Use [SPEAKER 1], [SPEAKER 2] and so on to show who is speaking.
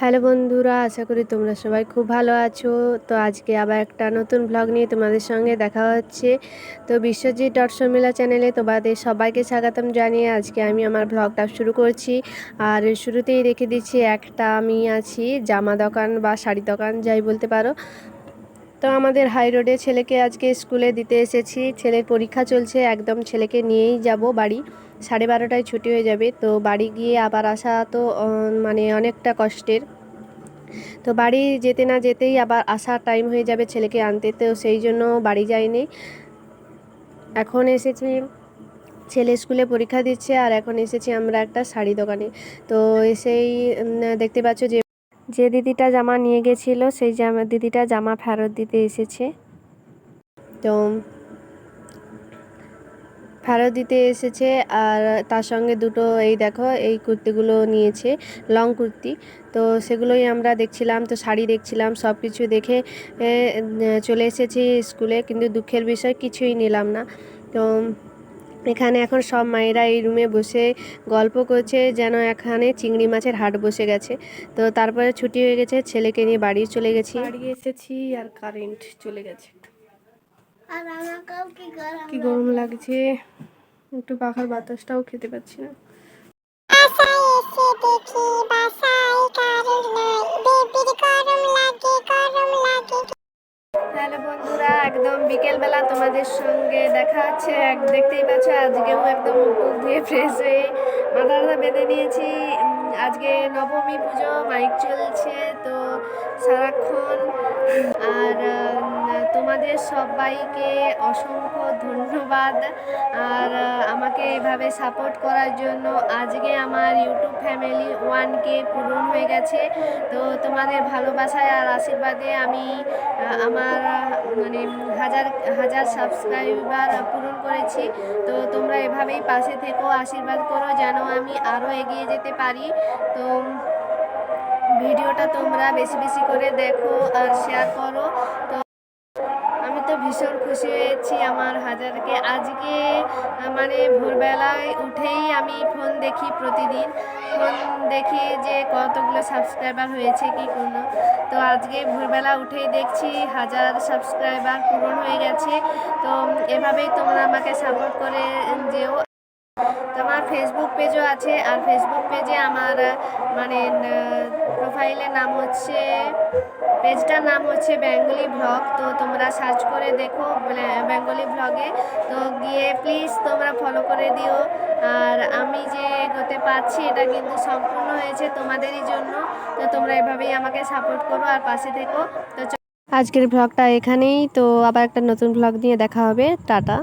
[SPEAKER 1] Hello বন্ধুরা, আশা করি তোমরা সবাই খুব ভালো আছো। তো আজকে আবার একটা নতুন ব্লগ নিয়ে তোমাদের সঙ্গে দেখা হচ্ছে। তো বিশ্বজিৎ ডট শর্মিলা চ্যানেলে তোমাদের সবাইকে স্বাগতম জানিয়ে আজকে আমি আমার ব্লগটা শুরু করছি। আর শুরুতেই রেখে দিচ্ছি, একটা আমি আছি, জামা দোকান বা শাড়ি দোকান যাই বলতে পারো। তো আমাদের হাই রোডে ছেলেকে আজকে স্কুলে দিতে এসেছি। ছেলের পরীক্ষা চলছে, একদম ছেলেকে নিয়েই যাব বাড়ি। সাড়ে বারোটায় ছুটি হয়ে যাবে, তো বাড়ি গিয়ে আবার আসা তো মানে অনেকটা কষ্টের। তো বাড়ি যেতে না যেতেই আবার আসার টাইম হয়ে যাবে ছেলেকে আনতে, তো সেই জন্য বাড়ি যাইনি। এখন এসেছি, ছেলে স্কুলে পরীক্ষা দিচ্ছে আর এখন এসেছি আমরা একটা শাড়ি দোকানে। তো এসেই দেখতে পাচ্ছ যে যে দিদিটা জামা নিয়ে গেছিল, সেই জামা, দিদিটা জামা ফেরত দিতে এসেছে। তো ফেরত দিতে এসেছে আর তার সঙ্গে দুটো এই দেখো, এই কুর্তিগুলো নিয়েছে, লং কুর্তি। তো সেগুলোই আমরা দেখছিলাম, তো শাড়ি দেখছিলাম সব কিছু দেখে চলে এসেছি স্কুলে, কিন্তু দুঃখের বিষয় কিছুই নিলাম না। তো এখানে এখন সব মায়েরা এই রুমে বসে গল্প করছে যেন এখানে চিংড়ি মাছের হাট বসে গেছে। তো তারপরে ছুটি হয়ে গেছে ছেলেকে নিয়ে বাড়ি চলে গেছি। বাড়ি এসেছি আর কারেন্ট চলে গেছে
[SPEAKER 2] আর আমাকেও কি গরম
[SPEAKER 1] কি গরম লাগছে? একটু পাখার বাতাসটাও খেতে পাচ্ছি না। হ্যালো বন্ধুরা, একদম বিকেলবেলা তোমাদের সঙ্গে দেখা হচ্ছে। এক দেখতেই পাচ্ছ, আজকেও একদম দিয়ে ধুয়ে ফ্রেশ হয়ে মাথা টাথা বেঁধে নিয়েছি। আজকে নবমী পুজো মাইক চলছে, তো সারাক্ষণ। আর তোমাদের সবাইকে অসংখ্য ধন্যবাদ। আর আমাকে এভাবে সাপোর্ট করার জন্য আজকে আমার ইউটিউব ফ্যামিলি ওয়ান কে পূরণ হয়ে গেছে। তো তোমাদের ভালোবাসায় আর আশীর্বাদে আমি আমার মানে হাজার হাজার সাবস্ক্রাইবার পূরণ করেছি। তো তোমরা এভাবেই পাশে থেকো, আশীর্বাদ করো যেন আমি আরও এগিয়ে যেতে পারি। তো ভিডিওটা তোমরা বেশি বেশি করে দেখো আর শেয়ার করো। তো ভীষণ খুশি হয়েছি আমার হাজারকে। আজকে মানে ভোরবেলায় উঠেই আমি ফোন দেখি প্রতিদিন। ফোন দেখি যে কতগুলো সাবস্ক্রাইবার হয়েছে, কি কোনো তো আজকে ভোরবেলা উঠেই দেখছি হাজার সাবস্ক্রাইবার পূরণ হয়ে গেছে। তো এভাবেই তোমরা আমাকে সাপোর্ট করে যেও। আমার ফেসবুক পেজও আছে, আর ফেসবুক পেজে আমার মানে প্রোফাইলের নাম হচ্ছে পেজটার নাম হচ্ছে বেঙ্গলি ব্লগ তো তোমরা সার্চ করে দেখো বেঙ্গলি ব্লগে তো গিয়ে প্লিজ তোমরা ফলো করে দিও। আর আমি যে এগোতে পারছি, এটা কিন্তু সম্পূর্ণ হয়েছে তোমাদেরই জন্য। তো তোমরা এভাবেই আমাকে সাপোর্ট করো আর পাশে থেকো। তো আজকের ব্লগটা এখানেই। তো আবার একটা নতুন ব্লগ নিয়ে দেখা হবে। টাটা।